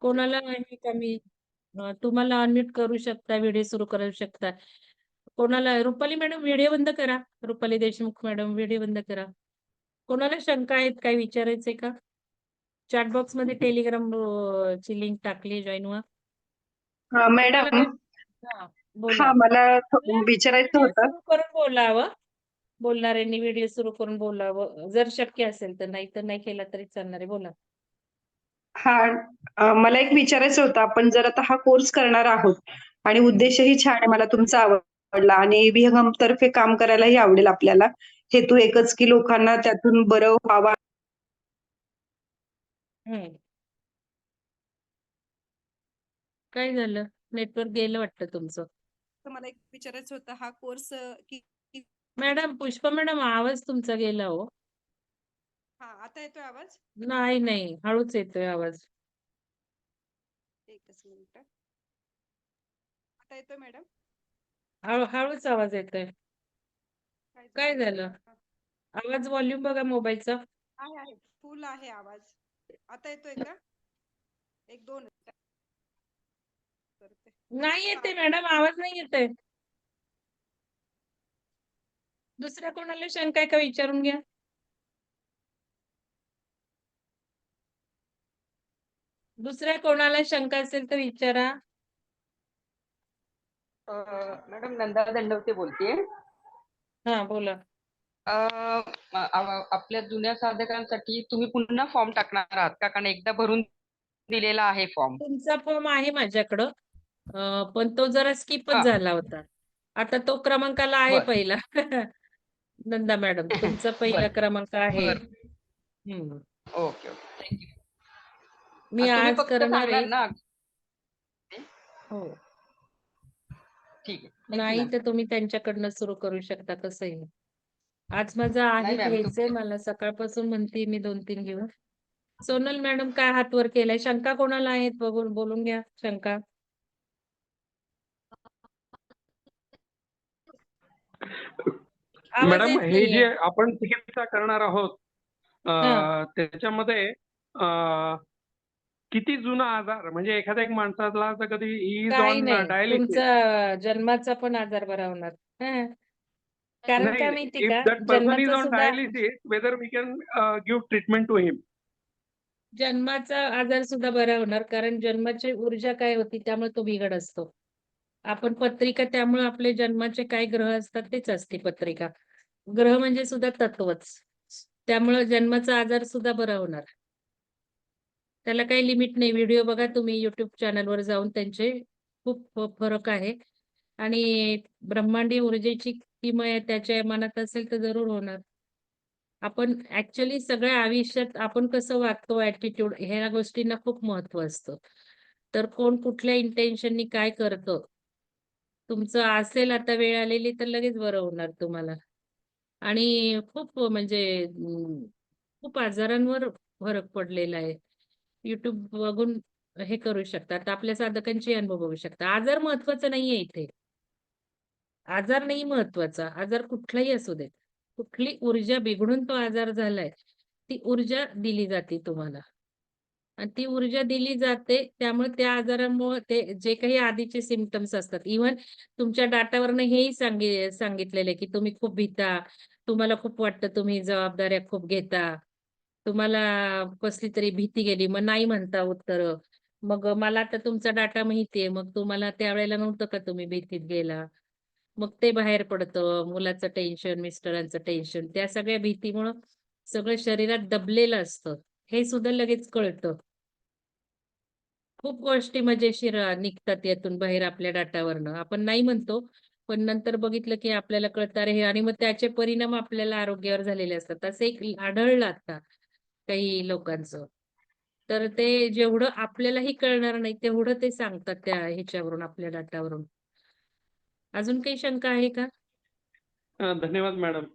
कोणाला आहे का मी अं, तुम्हाला अनम्यूट करू शकता व्हिडिओ सुरू करू शकता. कोणाला रुपाली मॅडम व्हिडिओ बंद करा. रुपाली देशमुख मॅडम व्हिडिओ बंद करा. कोणाला शंका आहेत काय विचारायचंय का? चॅट बॉक्समध्ये टेलिग्राम अं, ची लिंक टाकली जॉईन व्हा. हा मॅडम. हा, बोला. हा मला थ- विचारायचं व्हिडिओ होतं. सुरू करून बोलावं. बोलणाऱ्यांनी व्हिडिओ सुरू करून बोलावं. जर शक्य असेल तर नाही तर नाही केला तरी चालणार आहे. बोला. हा मला एक विचारायचं होतं. आपण जर आता हा कोर्स करणार आहोत आणि उद्देशही छान आहे मला तुमचा आवडला आणि विहंगम तर्फे काम करायलाही आवडेल आपल्याला. हेतू एकच की लोकांना त्यातून बरं व्हावा. हम्म. काय झालं? नेटवर्क गेलं वाटतं तुमचं. तर मला एक विचारायचं होतं हा कोर्स की मॅडम पुष्पा मॅडम आवाज तुमचा गेला हो. हा आता येतोय आवाज? नाही नाही हळूच येतोय आवाज. एकच मिनिट. आता येतोय मॅडम? हळू हळूच आवाज येतोय. काय झालं? आवाज व्हॉल्यूम बघा मोबाईलचा. आहे आहे. फुल आहे आवाज. आता येतोय का? एक दोन. करते. नाही येते मॅडम आवाज नाही येते दुसऱ्या कोणाला शंका आहे का विचारून घ्या. दुसऱ्या कोणाला शंका असेल तर विचारा. मॅडम नंदा दंडवते बोलतेय हा बोला. आपल्या जुन्या साधकांसाठी तुम्ही पुन्हा फॉर्म टाकणार आहात का? कारण एकदा भरून दिलेला आहे फॉर्म. तुमचा फॉर्म आहे माझ्याकडं. पण तो जरा स्किपच. झाला होता. आता तो क्रमांकाला आहे. पहिला. नंदा मॅडम तुमचा पहिला. क्रमांक आहे. Okay okay. थँक्यू. मी आज करणार आहे. ना. हो. ठीक आहे. नाही. तर तुम्ही त्यांच्याकडनं सुरू करू शकता कसंही आज माझं आहे घ्यायचंय मला सकाळपासून म्हणते मी दोन तीन घेऊन सोनल मॅडम काय हात वर केलाय? शंका कोणाला आहेत? बघून बोलून घ्या शंका. मॅडम हे. जे आपण चिकित्सा करणार आहोत अ. त्याच्यामध्ये अ, किती जुना आजार? म्हणजे एखाद्या एक माणसाला जर कधी इज काही ऑन नाही. डायलिसिस तुमचा जन्माचा पण आजार बरा होणार. हं. कारण काय माहिती इफ का? दॅट पर्सन इज जन्माचा ऑन सुद्धा dialysis whether we can give treatment to him जन्माचा आजार सुद्धा बरा होणार. कारण जन्माची ऊर्जा काय होती त्यामुळे तो बिघड असतो. आपण पत्रिका त्यामुळे आपले जन्माचे काय ग्रह असतात तेच असते पत्रिका. ग्रह म्हणजे सुद्धा तत्वच. त्यामुळे जन्माचा आजार सुद्धा बरा होणार. त्याला काही लिमिट नाही. व्हिडिओ बघा तुम्ही युट्यूब चॅनलवर जाऊन त्यांचे खूप फरक आहे. आणि ब्रह्मांडी ऊर्जेची किम त्याच्या मनात असेल तर जरूर होणार. आपण ऍक्च्युली सगळ्या आयुष्यात आपण कसं वागतो ऍटिट्यूड ह्या गोष्टींना खूप महत्त्व असतं. तर कोण कुठल्या इंटेन्शननी काय करतं? तुमचं असेल आता वेळ आलेली तर लगेच बरं होणार तुम्हाला. आणि खूप म्हणजे खूप आजारांवर फरक पडलेला आहे. युट्यूब बघून हे करू शकता आपल्या साधकांचे अनुभव बघू शकता आजार महत्त्वाचा नाहीये इथे. आजार नाही महत्त्वाचा आजार कुठलाही असू देत. कुठली ऊर्जा बिघडून तो आजार झालाय ती ऊर्जा दिली जाते तुम्हाला. आणि ती ऊर्जा दिली जाते त्यामुळे त्या आजारामुळे ते जे काही आधीचे सिमटम्स असतात. इव्हन तुमच्या डाटावरनं हेही सांगितलेलं आहे की तुम्ही खूप भीता तुम्हाला खूप वाटतं तुम्ही जबाबदाऱ्या खूप घेता. तुम्हाला कसली तरी भीती गेली मग नाही म्हणता उत्तर. मग मला आता तुमचा डाटा माहितीये मग तुम्हाला त्यावेळेला नव्हतं का तुम्ही भीतीत गेला? मग ते बाहेर पडतं मुलाचं टेन्शन मिस्टरांचं टेन्शन त्या सगळ्या भीतीमुळं सगळं शरीरात दबलेलं असतं. हे सुद्धा लगेच कळतं. खूप गोष्टी मजेशीर निघतात यातून बाहेर आपल्या डाटावरनं. आपण नाही म्हणतो पण नंतर बघितलं की आपल्याला कळतं अरे हे आणि मग त्याचे परिणाम आपल्याला आरोग्यावर झालेले असतात. असं एक आढळलं आता. काही लोकांचं. तर ते जेवढं आपल्यालाही कळणार नाही तेवढं ते सांगतात त्या ह्याच्यावरून आपल्या डाटावरून. अजून काही शंका आहे का? धन्यवाद मॅडम.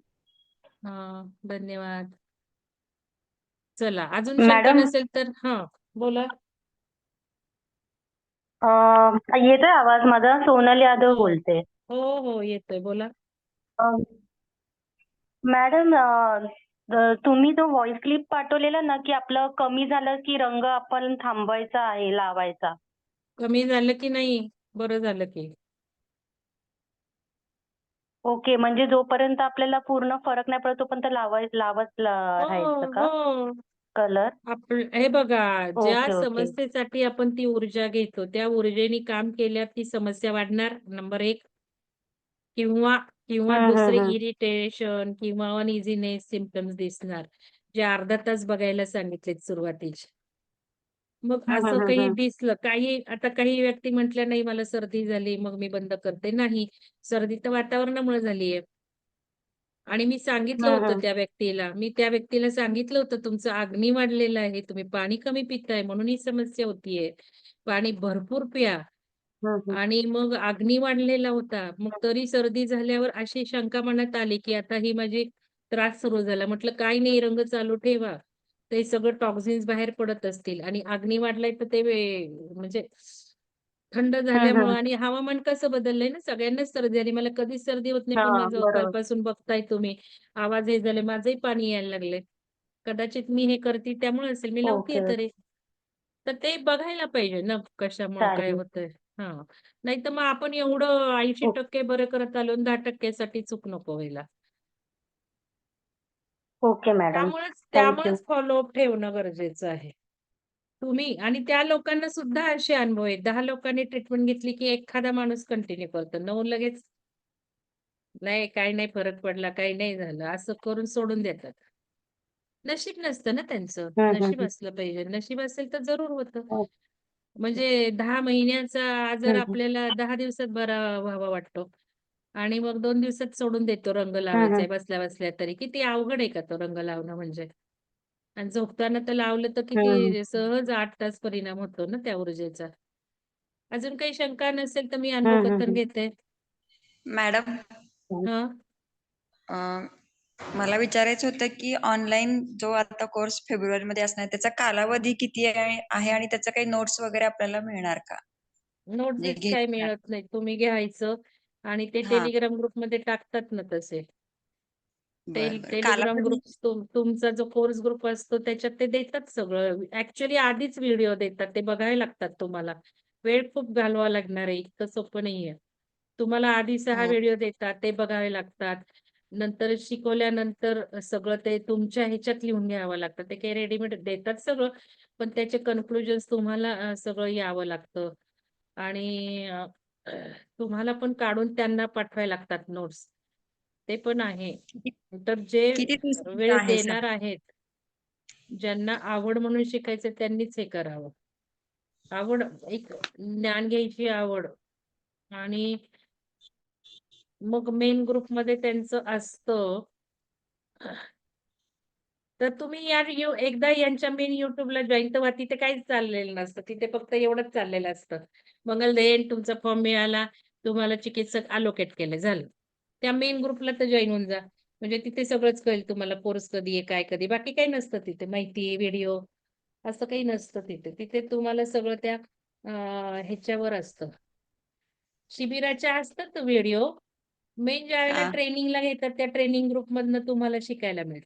हा धन्यवाद. चला अजून शंका मॅडम? नसेल तर हा बोला. अं, येतोय आवाज माझा? सोनल यादव बोलते. हो हो येतोय बोला. मॅडम तुम्ही जो व्हॉइस क्लिप पाठवलेला ना की आपलं कमी झालं की रंग आपण थांबवायचा आहे लावायचा? कमी झालं की नाही बरं झालं की. ओके म्हणजे जोपर्यंत आपल्याला पूर्ण फरक नाही पडत तोपर्यंत लावाय लावत ला- राहायचं हो का? हो. कलर आपण हे बघा ज्या ओके, ओके. समस्येसाठी आपण ती ऊर्जा घेतो त्या ऊर्जेने काम केल्यावर ती समस्या वाढणार. नंबर एक. किंवा किंवा दुसरे. इरिटेशन किंवा अनइझीनेस सिम्पटम्स दिसणार जे अर्धा तास बघायला सांगितलेत सुरुवातीचे मग असं काही. दिसलं काही आता काही व्यक्ती म्हटल्या नाही मला सर्दी झाली मग मी बंद करते नाही सर्दी तर वातावरणामुळे झालीये आणि मी सांगितलं होतं. त्या व्यक्तीला मी त्या व्यक्तीला सांगितलं होतं तुमचं अग्नी वाढलेलं आहे तुम्ही पाणी कमी पिताय म्हणून ही समस्या होतीये पाणी भरपूर प्या आणि मग अग्नी वाढलेला होता. मग तरी सर्दी झाल्यावर अशी शंका मनात आली की आता ही माझी त्रास सुरू झाला. म्हटलं काही नाही रंग चालू ठेवा. ते सगळं टॉक्झिन्स बाहेर पडत असतील. आणि अग्नी वाढलाय तर ते म्हणजे थंड झाल्यामुळं. आणि हवामान कसं बदललंय ना सगळ्यांनाच सर्दी आली मला कधीच सर्दी होत नाही पण हा, माझं बरोबर. कालपासून बघताय तुम्ही. आवाज हे झाले माझंही पाणी यायला लागले कदाचित मी हे करते त्यामुळे असेल. मी लावतीये ओके. तरी. तर ते बघायला पाहिजे ना कशामुळे काय चालेल. होतंय. हा. नाही तर मग आपण एवढं ऐंशी ओ- टक्के बरं करत आलो आणि दहा टक्क्यासाठी चूक नको व्हायला. Okay madam. त्यामुळेच त्यामुळेच फॉलोअप ठेवणं गरजेचं आहे. तुम्ही आणि त्या लोकांना सुद्धा असे अनुभव आहेत. दहा लोकांनी ट्रीटमेंट घेतली की एखादा माणूस कंटिन्यू करतो. नऊ लगेच नाही काही नाही फरक पडला काही नाही झालं. असं करून सोडून देतात. नशीब नसतं ना त्यांचं. नशीब. असलं पाहिजे. नशीब असेल तर जरूर होतं. हो. म्हणजे दहा महिन्याचा आजार हम्म. आपल्याला दहा दिवसात बरा व्हावा वाटतो आणि मग दोन दिवसात सोडून देतो रंग लावायचा आहे. बसल्या बसल्या तरी किती अवघड आहे का तो रंग लावणं म्हणजे आणि झोपताना तर लावलं तर. किती सहज आठ तास परिणाम होतो ना त्या ऊर्जेचा अजून काही शंका नसेल तर मी अनुभव कथन. घेते मॅडम हा अं, मला विचारायचं होतं की ऑनलाईन जो आता कोर्स फेब्रुवारीमध्ये असणार आहे, त्याचा कालावधी किती आहे आहे आणि त्याचा काही नोट्स वगैरे आपल्याला मिळणार का नोट्स म्हणजे काही. मिळत नाही तुम्ही घ्यायचं आणि ते हा. टेलिग्राम ग्रुपमध्ये टाकतात ना तसे बरं, टेल बरं. टेलिग्राम कालावधी ग्रुप तुमचा जो कोर्स ग्रुप असतो त्याच्यात ते देतात सगळं ऍक्च्युली आधीच व्हिडिओ देतात ते बघायला लागतात तुम्हाला वेळ खूप घालवा लागणार आहे इतकं सोपं नाहीये तुम्हाला आधी सहा हो. व्हिडिओ देतात ते बघावे लागतात नंतर शिकवल्यानंतर सगळं ते तुमच्या ह्याच्यात लिहून घ्यावं लागतं. ते काही रेडीमेड देतात सगळं पण त्याचे कन्क्लुजन तुम्हाला सगळं यावं लागतं. आणि तुम्हाला पण काढून त्यांना पाठवायला लागतात नोट्स ते पण आहे. तर जे वेळ? देणार आहेत ज्यांना आवड म्हणून शिकायचं त्यांनीच हे करावं. आवड एक ज्ञान घ्यायची आवड. आणि मग मेन ग्रुपमध्ये त्यांचं असतं. तर तुम्ही या एकदा यांच्या मेन युट्यूबला जॉईन तर तिथे काहीच चाललेलं नसतं. तिथे फक्त एवढंच चाललेलं असतं. मंगलदेन तुमचा फॉर्म मिळाला. तुम्हाला चिकित्सक अलोकेट केले. झालं. त्या मेन ग्रुपला तर जॉईन होऊन जा. म्हणजे तिथे सगळंच कळेल तुम्हाला कोर्स कधी आहे काय कधी बाकी काही नसतं तिथे. माहिती व्हिडिओ असं काही नसतं तिथे. तिथे तुम्हाला सगळं त्या ह्याच्यावर असतं. शिबिराच्या असतात व्हिडिओ मेन ज्या वेळेला. ट्रेनिंगला घेतात त्या ट्रेनिंग ग्रुप मधनं तुम्हाला शिकायला मिळतं.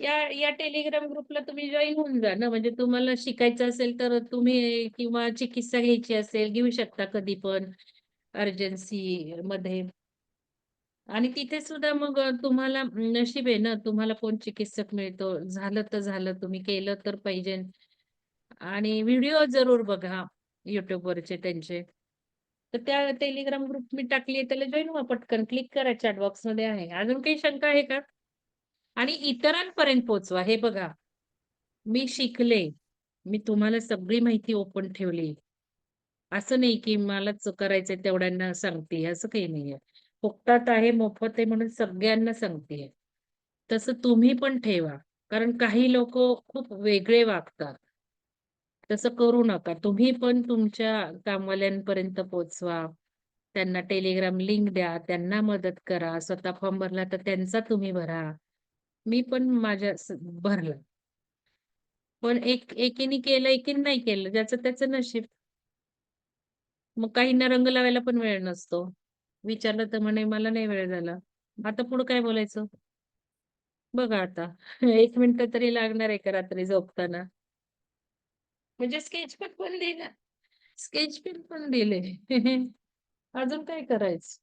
या या टेलिग्राम ग्रुपला तुम्ही जॉईन होऊन जा ना. म्हणजे तुम्हाला शिकायचं असेल तर तुम्ही किंवा चिकित्सा घ्यायची असेल घेऊ शकता कधी पण अर्जन्सी मध्ये. आणि तिथे सुद्धा मग तुम्हाला नशीब आहे ना तुम्हाला कोण चिकित्सक मिळतो. झालं तर झालं तुम्ही केलं तर पाहिजे. आणि व्हिडिओ जरूर बघा YouTube वरचे त्यांचे. तर त्या टेलिग्राम ग्रुप मी टाकली त्याला जॉईन व्हा पटकन. क्लिक करा चॅट बॉक्समध्ये आहे. अजून काही शंका आहे का? आणि इतरांपर्यंत पोहोचवा. हे बघा. मी शिकले. मी तुम्हाला सगळी माहिती ओपन ठेवली. असं नाही की मलाच करायचंय तेवढ्यांना सांगते. असं काही नाहीये. फुकटात आहे मोफत आहे म्हणून सगळ्यांना सांगते. तसं तुम्ही पण ठेवा. कारण काही लोक खूप वेगळे वागतात. तसं करू नका. तुम्ही पण तुमच्या कामवाल्यांपर्यंत पोहोचवा त्यांना टेलिग्राम लिंक द्या त्यांना मदत करा. स्वतः फॉर्म भरला तर त्यांचा तुम्ही भरा. मी पण माझ्या भरला. पण एक एकीने केलं एकीने नाही केलं ज्याचं त्याचं नशीब. मग काहींना रंग लावायला पण वेळ नसतो. विचारलं तर म्हणे मला नाही वेळ झाला. आता पुढे काय बोलायचं? बघा आता. एक मिनिट तरी लागणार आहे का रात्री झोपताना. म्हणजे स्केच पेन पण दिला. स्केच पेन पण दिले. अजून काय करायचं?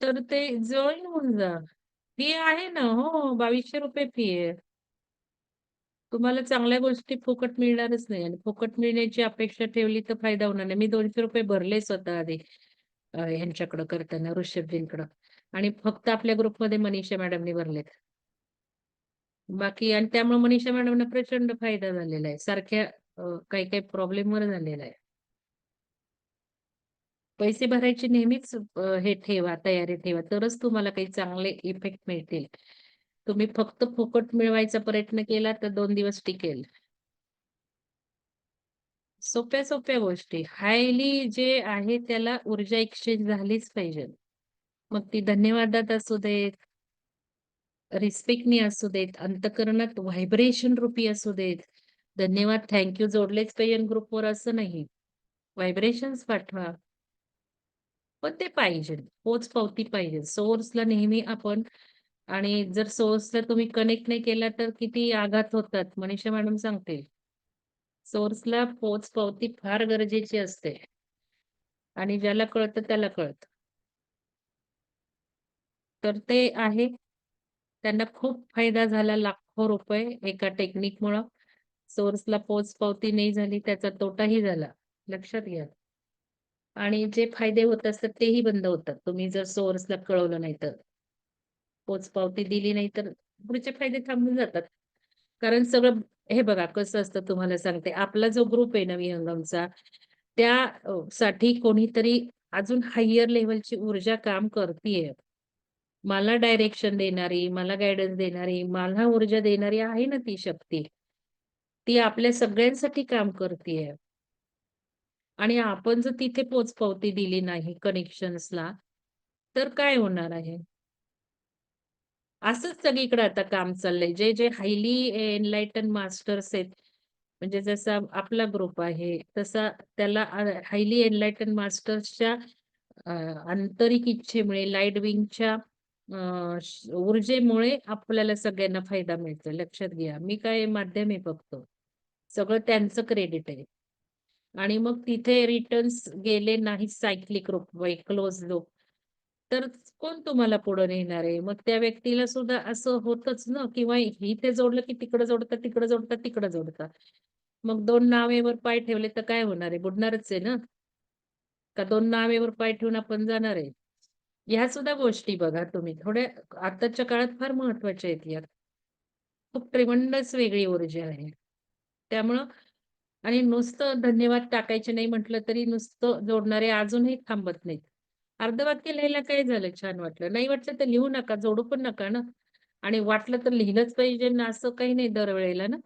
तर ते जॉईन होऊन जा. फी आहे ना हो बावीसशे रुपये फी आहे. तुम्हाला चांगल्या गोष्टी फुकट मिळणारच नाही आणि फुकट मिळण्याची अपेक्षा ठेवली तर फायदा होणार नाही. मी दोनशे रुपये भरले स्वतः आधी ह्यांच्याकडं करताना ऋषभजींकडं. आणि फक्त आपल्या ग्रुपमध्ये मनीषा मॅडमनी भरलेत. बाकी आणि त्यामुळे मनीषा मॅडमना प्रचंड फायदा झालेला आहे. सारख्या काही काही प्रॉब्लेम वर झालेला आहे. पैसे भरायचे नेहमीच हे ठेवा तयारी ठेवा. तरच तुम्हाला काही चांगले इफेक्ट मिळतील. तुम्ही फक्त फुकट मिळवायचा प्रयत्न केला तर दोन दिवस टिकेल. सोप्या सोप्या गोष्टी. हायली जे आहे त्याला ऊर्जा एक्सचेंज झालीच पाहिजे. मग ती धन्यवादात असू देत रिस्पेक्टनी असू देत अंतकरणात व्हायब्रेशन रूपी असू देत. धन्यवाद थँक्यू जोडलेच पाहिजे ग्रुपवर असं नाही. व्हायब्रेशन्स पाठवा. पण ते पाहिजे पोच पावती पाहिजे. सोर्सला नेहमी आपण आणि जर सोर्सला तुम्ही कनेक्ट नाही केला तर किती आघात होतात मनीषा मॅडम सांगते. सोर्सला पोच पावती फार गरजेची असते. आणि ज्याला कळतं त्याला कळतं. तर ते आहे. त्यांना खूप फायदा झाला लाखो रुपये एका टेक्निकमुळं सोर्सला पोच पावती नाही झाली त्याचा तोटाही झाला. लक्षात घ्या. आणि जे फायदे होत असतात तेही बंद होतात. तुम्ही जर सोर्सला कळवलं नाही तर. पोच पावती दिली नाही तर पुढचे फायदे थांबून जातात. कारण सगळं हे बघा कसं असतं तुम्हाला सांगते. आपला जो ग्रुप आहे नवी हंगामचा त्यासाठी कोणीतरी अजून हायर लेवलची ऊर्जा काम करतीये. मला डायरेक्शन देणारी मला गायडन्स देणारी मला ऊर्जा देणारी आहे ना ती शक्ती. ती आपल्या सगळ्यांसाठी काम करतीये. आणि आपण जर तिथे पोचपावती दिली नाही कनेक्शन्सला तर काय होणार आहे? असंच सगळीकडे आता काम चाललंय. जे जे हायली एनलायटन मास्टर्स आहेत म्हणजे जसा आपला ग्रुप आहे तसा त्याला हायली एनलायटन मास्टर्सच्या आंतरिक इच्छेमुळे लाइट विंगच्या ऊर्जेमुळे आपल्याला सगळ्यांना फायदा मिळतो. लक्षात घ्या. मी काय माध्यम आहे फक्त. सगळं त्यांचं क्रेडिट आहे. आणि मग तिथे रिटर्न्स गेले नाही सायक्लिक रूप क्लोज लोक तर कोण तुम्हाला पुढे नेणार आहे? मग त्या व्यक्तीला सुद्धा असं होतच ना किंवा इथे जोडलं की तिकडे जोडतात तिकडे जोडतात तिकडे जोडतात मग दोन नावेवर पाय ठेवले तर काय होणार आहे? बुडणारच आहे ना? का दोन नावेवर पाय ठेवून आपण जाणार आहे? ह्या सुद्धा गोष्टी बघा तुम्ही. थोड्या आताच्या काळात फार महत्त्वाच्या आहेत या खूप ट्रिमंडस वेगळी ऊर्जा आहे. त्यामुळं आणि नुसतं धन्यवाद टाकायचे नाही म्हटलं तरी नुसतं जोडणारे अजूनही थांबत नाहीत. अर्धवाक्य लिहायला काय झालं? छान वाटलं. नाही वाटलं तर लिहू नका जोडू पण नका ना. आणि वाटलं तर लिहिलंच पाहिजे ना असं काही नाही दरवेळेला ना.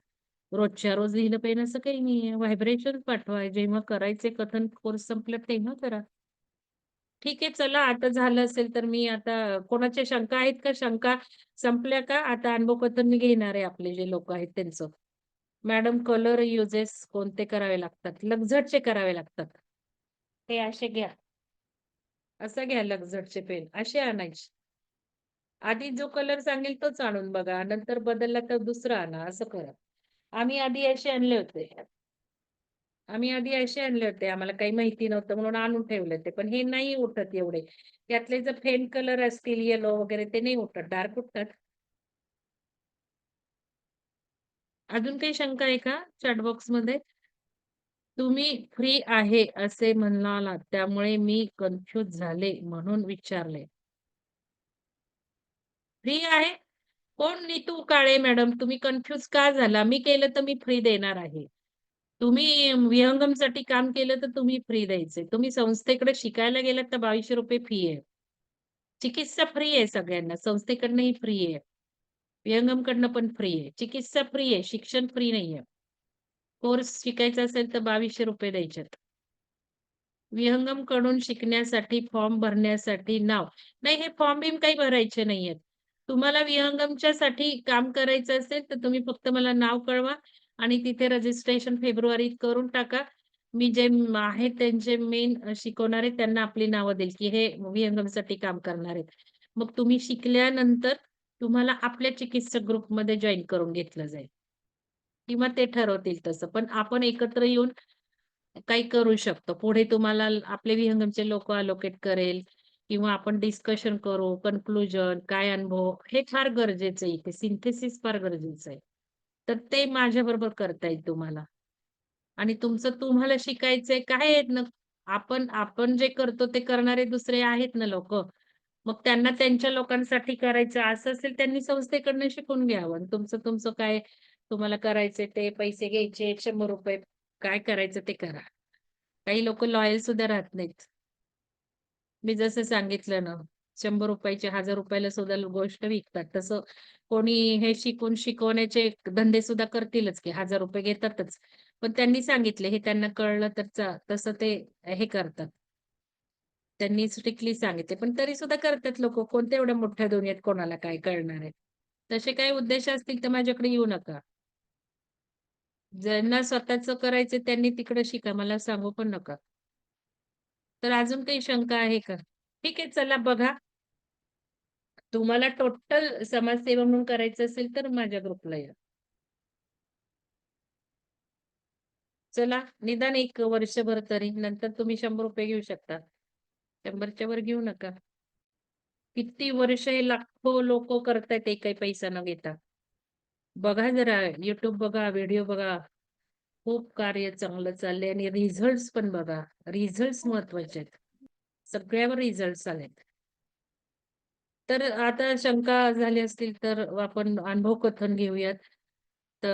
रोजच्या रोज लिहिलं पाहिजे असं काही नाही व्हायब्रेशन पाठवा. जेव्हा करायचे कथन कोर्स संपलं तेव्हा करा. ठीक आहे चला आता झालं असेल तर मी आता कोणाच्या शंका आहेत का? शंका संपल्या का? आता अनुभव कथन घेणार आहे आपले जे लोक आहेत त्यांचं. मॅडम कलर युजेस कोणते करावे लागतात? लगझटचे करावे लागतात. हे असे घ्या. असं घ्या लगझटचे पेन. असे आणायचे. आधी जो कलर सांगेल तोच आणून बघा. नंतर बदलला तर दुसरा आणा. असं करा. आम्ही आधी असे आणले होते. आम्ही आधी असे आणले होते आम्हाला काही माहिती नव्हतं म्हणून आणून ठेवले ते पण हे नाही उठत एवढे. त्यातले जर फेन कलर असतील येलो वगैरे ते नाही उठत डार्क उठतात. अजून काही शंका आहे का चॅटबॉक्समध्ये? तुम्ही फ्री आहे असे म्हणालात त्यामुळे मी कन्फ्युज झाले म्हणून विचारले. फ्री आहे? कोण? नीतू काळे मॅडम तुम्ही कन्फ्युज का झाला? मी केलं तर मी फ्री देणार आहे. तुम्ही विहंगमसाठी काम केलं तर तुम्ही फ्री द्यायचे. तुम्ही संस्थेकडे शिकायला गेलात तर बावीसशे रुपये फी आहे. चिकित्सा फ्री आहे सगळ्यांना. संस्थेकडनंही फ्री आहे. विहंगमकडनं पण फ्री आहे. चिकित्सा फ्री आहे. शिक्षण फ्री नाही आहे कोर्स शिकायचा असेल तर बावीसशे रुपये द्यायच्यात. विहंगमकडून शिकण्यासाठी फॉर्म भरण्यासाठी नाव. नाही हे फॉर्म बिम काही भरायचे नाहीयेत. तुम्हाला विहंगमच्या साठी काम करायचं असेल तर तुम्ही फक्त मला नाव कळवा. आणि तिथे रजिस्ट्रेशन फेब्रुवारीत करून टाका. मी जे आहेत त्यांचे मेन शिकवणारे त्यांना आपली नावं देईल की हे विहंगमसाठी काम करणार आहेत. मग तुम्ही शिकल्यानंतर तुम्हाला आपल्या चिकित्सक ग्रुपमध्ये जॉईन करून घेतलं जाईल. किंवा ते ठरवतील तसं. पण आपण एकत्र येऊन काही करू शकतो. पुढे तुम्हाला आपले विहंगमचे लोक अलोकेट करेल. किंवा आपण डिस्कशन करू कन्क्लुजन काय अनुभव हे फार गरजेचं आहे. इथे सिंथेसिस फार गरजेचं आहे. तर ते माझ्या बरोबर करता येईल तुम्हाला. आणि तुमचं तुम्हाला शिकायचंय काय आहेत ना आपण आपण जे करतो ते करणारे दुसरे आहेत ना लोक. मग त्यांना त्यांच्या लोकांसाठी करायचं असं असेल त्यांनी संस्थेकडनं शिकून घ्यावं. आणि तुमचं तुमचं काय तुम्हाला करायचे ते पैसे घ्यायचे शंभर रुपये काय करायचं ते करा. काही लोक लॉयल सुद्धा राहत नाहीत. मी जसं सांगितलं ना शंभर रुपयाचे हजार रुपयाला सुद्धा गोष्ट विकतात. तसं कोणी हे शिकून शिकवण्याचे धंदे सुद्धा करतीलच की हजार रुपये घेतातच. पण त्यांनी सांगितले हे त्यांना कळलं तर चा- तसं ते हे करतात. त्यांनी स्ट्रिक्टली सांगितले पण तरी सुद्धा करतात लोक. कोणत्या एवढ्या मोठ्या दुनियेत कोणाला काय कळणार आहे? तसे काही उद्देश असतील तर माझ्याकडे येऊ नका. ज्यांना स्वतःच करायचं त्यांनी तिकडे शिका मला सांगू पण नका. तर अजून काही शंका आहे का? ठीक आहे चला बघा. तुम्हाला टोटल समाजसेवा म्हणून करायचं असेल तर माझ्या ग्रुपला या. चला निदान एक वर्षभर तरी नंतर तुम्ही शंभर रुपये घेऊ शकता. शंभरच्या वर घेऊ नका. किती वर्ष हे लाखो लोक करतायत एकही पैसा न घेता. बघा जरा युट्यूब बघा व्हिडिओ बघा. खूप कार्य चांगलं चाललंय आणि रिझल्ट पण बघा. रिझल्ट महत्त्वाचे आहेत. सगळ्यावर रिझल्ट आलेत. तर आता शंका झाली असतील तर आपण अनुभव कथन घेऊयात.